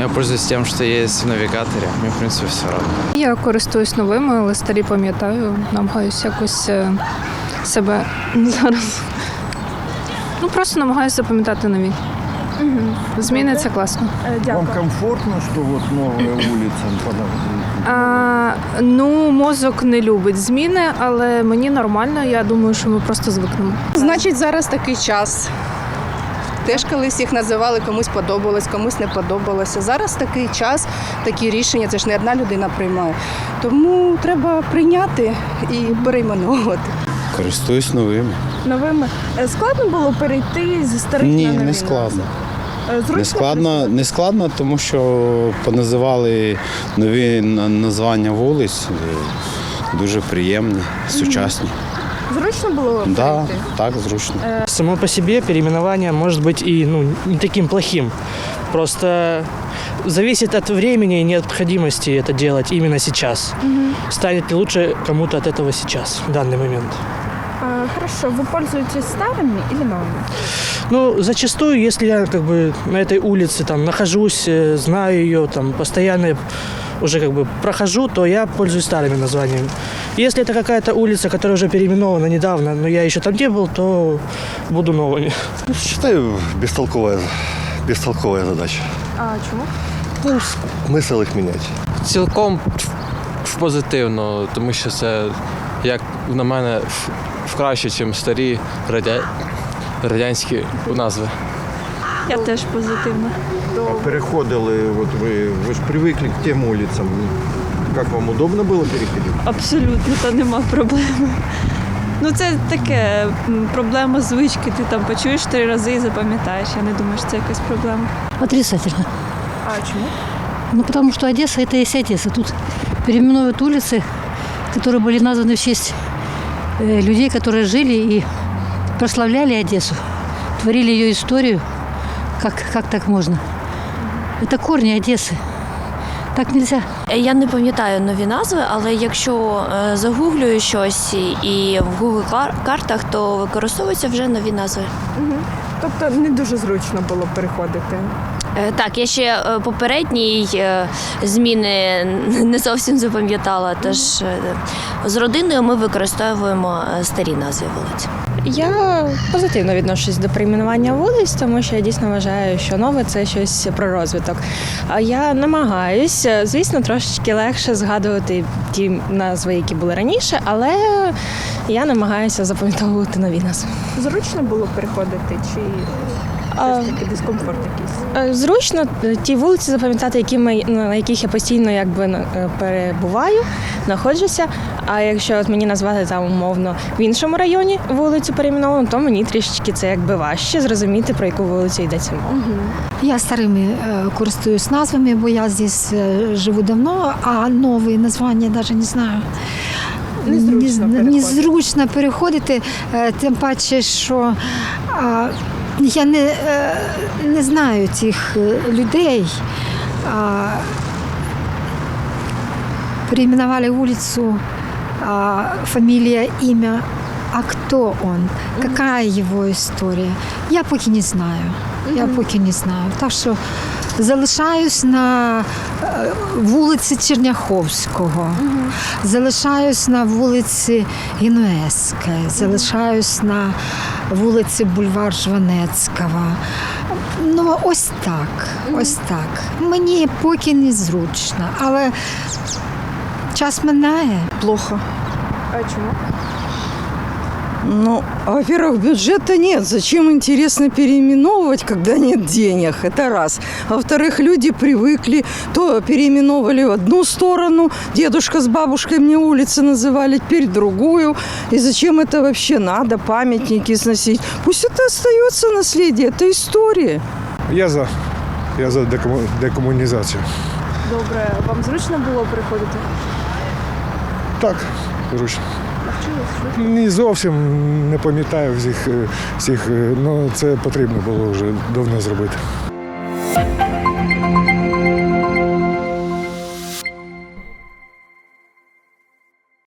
Я пользуюсь тем, что есть в навигаторе. Мне, в принципе, все равно. Я користуюсь новими, але старі пам'ятаю, намагаюся якось е, себе зараз. Ну просто намагаюся запам'ятати нові. Зміни це класно. Вам комфортно, что вот новая улица? подо- А, ну, мозок не любить зміни, але мені нормально. Я думаю, що ми просто звикнемо. Значить, зараз такий час. Теж колись їх називали, комусь подобалось, комусь не подобалося. Зараз такий час, такі рішення, це ж не одна людина приймає. Тому треба прийняти і перейменовувати. Користуюсь новими. новими. Е, Складно було перейти зі старих Ні, на нові не складно. Е, зручно Не складно, не складно, тому що поназивали нові названня вулиць. е, Дуже приємні, сучасні. Зручно було Да, так, зручно. Само по себе переименование может быть и ну, не таким плохим. Просто зависит от времени и необходимости это делать именно сейчас. Станет ли лучше кому-то от этого сейчас, в данный момент. Е, Хорошо, ви пользуєтесь старими или новими? Ну, зачастую, если я как бы на этой улице там нахожусь, э, знаю ее, там постоянно уже как бы прохожу, то я пользуюсь старыми названиями. Если это какая-то улица, которая уже переименована недавно, но я еще там не был, то буду новыми. Ну, Считаю, бестолковая, бестолковая задача. А чому? Ну, смысл их менять. Цілком в позитивно, тому що це, як на мене, в- в краще, ніж старі радя... радянські назви. Я теж позитивна. Переходили, вот вы, вы же привыкли к тем улицам. Как вам удобно было переходить? Абсолютно, та нема проблеми. Ну, це таке м, проблема звички. Ти там почуєш три рази і запам'ятаєш. Я не думаю, що це якась проблема. Отрицательно. А чому? Ну, потому что Одесса – это и есть Одесса. Тут переименовывают улицы, которые были названы в честь э, людей, которые жили и прославляли Одессу, творили ее историю. Как, как так можно? Это корни Одессы. Так нельзя. Я не пам'ятаю нові назви, але якщо е, загуглюю щось і в Google картах, то використовуються вже нові назви. Тобто не дуже зручно було переходити. Е, Так, я ще е, попередній е, зміни не зовсім запам'ятала. Тож з родиною ми використовуємо старі назви вулиць. Я позитивно відношусь до перейменування вулиць, тому що я дійсно вважаю, що нове це щось про розвиток. А я намагаюся, звісно, трошечки легше згадувати ті назви, які були раніше, але я намагаюся запам'ятовувати нові назви. Зручно було переходити чи все ж таки дискомфорт якийсь? Е, Зручно е, ті вулиці запам'ятати, які ми, ну, на яких я постійно якби на- е, перебуваю, знаходжуся. А якщо от мені назвати там умовно в іншому районі вулицю перейменовану, то мені трішечки це якби важче зрозуміти, про яку вулицю йдеться мова. Я старими э, користуюсь назвами, бо я здесь э, живу давно, а новые названия даже не знаю. Незручно Не- переходити. Незручно переходити, е, тим паче, що а, я не, е, не знаю цих е, людей. А, переименовали улицу, а, фамилия, имя. А кто он? Какая его история? Я поки не знаю. Я поки не знаю. Так що залишаюсь на е, вулиці Черняховського, залишаюсь на вулиці Генуезької, залишаюсь на вулиці Бульвар Жванецького. Ну, ось так. Ось так. Мені поки не зручно, але час минає. Плохо. А чому? Ну, во-первых, бюджета нет. Зачем интересно переименовывать, когда нет денег? Это раз. Во-вторых, люди привыкли, то переименовывали в одну сторону, дедушка с бабушкой мне улицы называли, теперь другую. И зачем это вообще надо, памятники сносить? Пусть это остается наследие, это история. Я за. Я за декому- декомунізацію. Добре, вам зручно було переходити? Так, зручно. Швидко? Зовсім не пам'ятаю всіх, е, всіх, е, ну це потрібно було вже давно зробити.